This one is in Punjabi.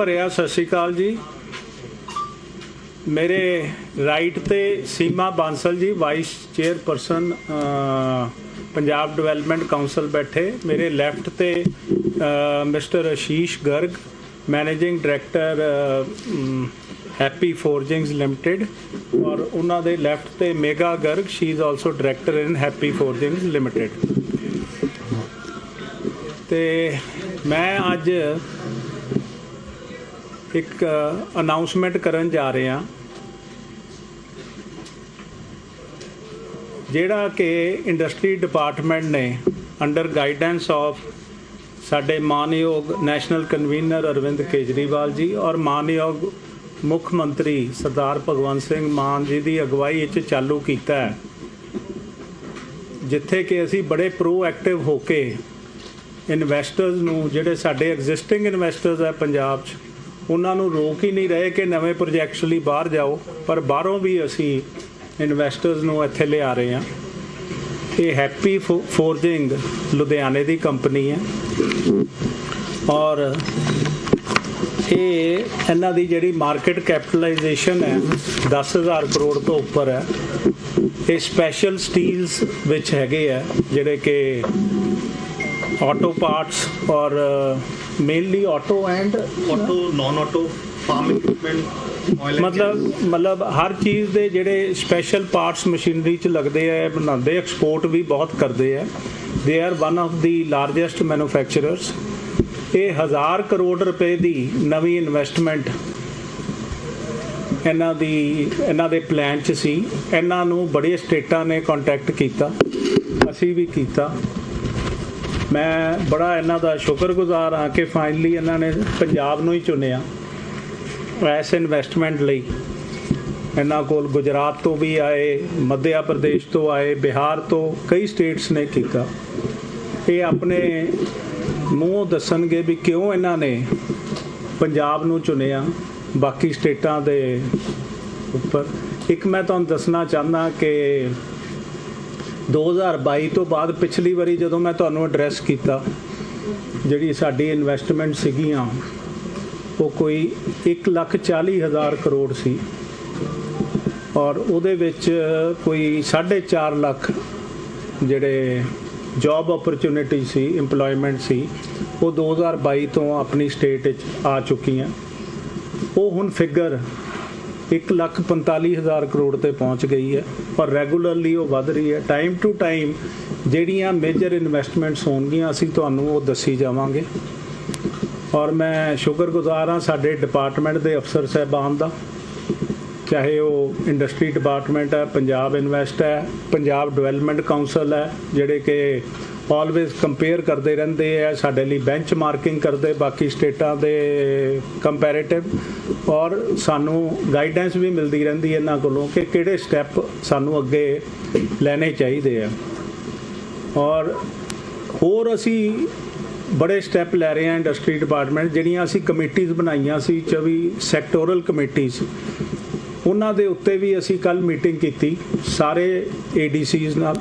ਭਰਿਆ, ਸਤਿ ਸ਼੍ਰੀ ਅਕਾਲ ਜੀ। ਮੇਰੇ ਰਾਈਟ ਤੇ Seema Bansal ji vice chairperson Punjab development council ਬੈਠੇ। ਮੇਰੇ ਲੈਫਟ ਤੇ mister Ashish Garg managing director happy forgings limited ਔਰ ਉਹਨਾਂ ਦੇ ਲੈਫਟ ਤੇ Megha Garg she is also director in happy forgings limited ਤੇ ਮੈਂ ਅੱਜ ਇੱਕ ਅਨਾਉਂਸਮੈਂਟ ਕਰਨ ਜਾ ਰਹੇ ਹਾਂ। ਜਿਹੜਾ ਕਿ ਇੰਡਸਟਰੀ ਡਿਪਾਰਟਮੈਂਟ ਨੇ ਅੰਡਰ ਗਾਈਡੈਂਸ ਆਫ ਸਾਡੇ ਮਾਨਯੋਗ ਨੈਸ਼ਨਲ ਕਨਵੀਨਰ ਅਰਵਿੰਦ ਕੇਜਰੀਵਾਲ ਜੀ ਔਰ ਮਾਨਯੋਗ ਮੁੱਖ ਮੰਤਰੀ ਸਰਦਾਰ ਭਗਵੰਤ ਸਿੰਘ ਮਾਨ ਜੀ ਦੀ ਅਗਵਾਈ ਵਿੱਚ ਚਾਲੂ ਕੀਤਾ ਹੈ। ਜਿੱਥੇ ਕਿ ਅਸੀਂ ਬੜੇ ਪ੍ਰੋਐਕਟਿਵ ਹੋ ਕੇ ਇਨਵੈਸਟਰਸ ਨੂੰ, ਜਿਹੜੇ ਸਾਡੇ ਐਗਜ਼ਿਸਟਿੰਗ ਇਨਵੈਸਟਰਸ ਹੈ ਪੰਜਾਬ 'ਚ ਉਹਨਾਂ ਨੂੰ ਰੋਕ ਹੀ ਨਹੀਂ ਰਹੇ ਕਿ ਨਵੇਂ ਪ੍ਰੋਜੈਕਟਸ ਲਈ ਬਾਹਰ ਜਾਓ, ਪਰ ਬਾਹਰੋਂ ਵੀ ਅਸੀਂ ਇਨਵੈਸਟਰਸ ਨੂੰ ਇੱਥੇ ਲਿਆ ਰਹੇ ਹਾਂ। ਇਹ ਹੈਪੀ ਫੋਰਜਿੰਗ ਲੁਧਿਆਣੇ ਦੀ ਕੰਪਨੀ ਹੈ। ਔਰ ਇਹ ਇਹਨਾਂ ਦੀ ਜਿਹੜੀ ਮਾਰਕੀਟ ਕੈਪੀਟਲਾਈਜੇਸ਼ਨ ਹੈ 10000 ਕਰੋੜ ਤੋਂ ਉੱਪਰ ਹੈ। ਇਹ ਸਪੈਸ਼ਲ ਸਟੀਲਸ ਵਿੱਚ ਹੈਗੇ ਆ, ਜਿਹੜੇ ਕਿ ਆਟੋ ਪਾਰਟਸ ਔਰ mainly auto and auto non auto farm equipment ਮਤਲਬ ਮਤਲਬ ਹਰ ਚੀਜ਼ ਦੇ ਜਿਹੜੇ ਸਪੈਸ਼ਲ ਪਾਰਟਸ ਮਸ਼ੀਨਰੀ ਚ ਲੱਗਦੇ ਆ ਬਣਾਉਂਦੇ ਐਕਸਪੋਰਟ ਵੀ ਬਹੁਤ ਕਰਦੇ ਆ। They are one of the largest manufacturers ਇਹ ਹਜ਼ਾਰ ਕਰੋੜ ਰੁਪਏ ਦੀ ਨਵੀਂ ਇਨਵੈਸਟਮੈਂਟ ਇਹਨਾਂ ਦੀ ਇਹਨਾਂ ਦੇ ਪਲਾਨ ਚ ਸੀ। ਇਹਨਾਂ ਨੂੰ ਬੜੀਆਂ ਸਟੇਟਾਂ ਨੇ ਕੰਟੈਕਟ ਕੀਤਾ। ਅਸੀਂ ਵੀ ਕੀਤਾ। ਮੈਂ ਬੜਾ ਇਹਨਾਂ ਦਾ ਸ਼ੁਕਰਗੁਜ਼ਾਰ ਹਾਂ ਕਿ ਫਾਈਨਲੀ ਇਹਨਾਂ ਨੇ ਪੰਜਾਬ ਨੂੰ ਹੀ ਚੁਣਿਆ ਐਸ ਇਨਵੈਸਟਮੈਂਟ ਲਈ। ਇਹਨਾਂ ਕੋਲ ਗੁਜਰਾਤ ਤੋਂ ਵੀ ਆਏ, ਮੱਧਿਆ ਪ੍ਰਦੇਸ਼ ਤੋਂ ਆਏ, ਬਿਹਾਰ ਤੋਂ ਕਈ ਸਟੇਟਸ ਨੇ ਕੀਤਾ। ਇਹ ਆਪਣੇ ਮੂੰਹੋਂ ਦੱਸਣਗੇ ਵੀ ਕਿਉਂ ਇਹਨਾਂ ਨੇ ਪੰਜਾਬ ਨੂੰ ਚੁਣਿਆ, ਬਾਕੀ ਸਟੇਟਾਂ ਦੇ ਉੱਪਰ। ਇੱਕ ਮੈਂ ਤੁਹਾਨੂੰ ਦੱਸਣਾ ਚਾਹੁੰਦਾ ਕਿ 2022 ਤੋਂ ਬਾਅਦ ਪਿਛਲੀ ਵਾਰੀ ਜਦੋਂ ਮੈਂ ਤੁਹਾਨੂੰ ਐਡਰੈਸ ਕੀਤਾ, ਜਿਹੜੀ ਸਾਡੀ ਇਨਵੈਸਟਮੈਂਟ ਸੀਗੀਆਂ, ਉਹ ਕੋਈ 140000 ਕਰੋੜ ਸੀ। ਔਰ ਉਹਦੇ ਵਿੱਚ ਕੋਈ 4.5 ਲੱਖ ਜਿਹੜੇ ਜੌਬ ਓਪਰਚੁਨਿਟੀ ਸੀ, EMPLOYMENT ਸੀ, ਉਹ 2022 ਤੋਂ ਆਪਣੀ ਸਟੇਟ ਵਿੱਚ ਆ ਚੁੱਕੀਆਂ। ਉਹ ਹੁਣ ਫਿਗਰ 1,45,000 ਕਰੋੜ ਤੇ ਪਹੁੰਚ ਗਈ ਹੈ ਔਰ ਰੈਗੂਲਰਲੀ ਉਹ ਵੱਧ ਰਹੀ ਹੈ। ਟਾਈਮ ਟੂ ਟਾਈਮ ਜਿਹੜੀਆਂ ਮੇਜਰ ਇਨਵੈਸਟਮੈਂਟਸ ਹੋਣਗੀਆਂ ਅਸੀਂ ਤੁਹਾਨੂੰ ਉਹ ਦੱਸੀ ਜਾਵਾਂਗੇ। ਔਰ ਮੈਂ ਸ਼ੁਕਰਗੁਜ਼ਾਰ ਹਾਂ ਸਾਡੇ ਡਿਪਾਰਟਮੈਂਟ ਦੇ ਅਫਸਰ ਸਹਿਬਾਨ ਦਾ। ਚਾਹੇ ਉਹ ਇੰਡਸਟਰੀ ਡਿਪਾਰਟਮੈਂਟ ਹੈ ਪੰਜਾਬ ਇਨਵੈਸਟ ਹੈ ਪੰਜਾਬ ਡਿਵੈਲਪਮੈਂਟ ਕਾਉਂਸਲ ਹੈ ਜਿਹੜੇ ਕਿ ਆਲਵੇਜ਼ ਕੰਪੇਅਰ ਕਰਦੇ ਰਹਿੰਦੇ ਆ, ਸਾਡੇ ਲਈ ਬੈਂਚ ਮਾਰਕਿੰਗ ਕਰਦੇ, ਬਾਕੀ ਸਟੇਟਾਂ ਦੇ ਕੰਪੈਰੀਟਿਵ ਔਰ ਸਾਨੂੰ ਗਾਈਡੈਂਸ ਵੀ ਮਿਲਦੀ ਰਹਿੰਦੀ ਇਹਨਾਂ ਕੋਲੋਂ ਕਿ ਕਿਹੜੇ ਸਟੈਪ ਸਾਨੂੰ ਅੱਗੇ ਲੈਣੇ ਚਾਹੀਦੇ ਆ। ਔਰ ਹੋਰ ਅਸੀਂ ਬੜੇ ਸਟੈਪ ਲੈ ਰਹੇ ਹਾਂ ਇੰਡਸਟਰੀ ਡਿਪਾਰਟਮੈਂਟ ਜਿਹੜੀਆਂ ਅਸੀਂ ਕਮੇਟੀਆਂ ਬਣਾਈਆਂ ਸੀ 24 ਸੈਕਟੋਰਲ ਕਮੇਟੀਆਂ ਉਹਨਾਂ ਦੇ ਉੱਤੇ ਵੀ ਅਸੀਂ ਕੱਲ ਮੀਟਿੰਗ ਕੀਤੀ, ਸਾਰੇ ਏਡੀਸੀਜ਼ ਨਾਲ।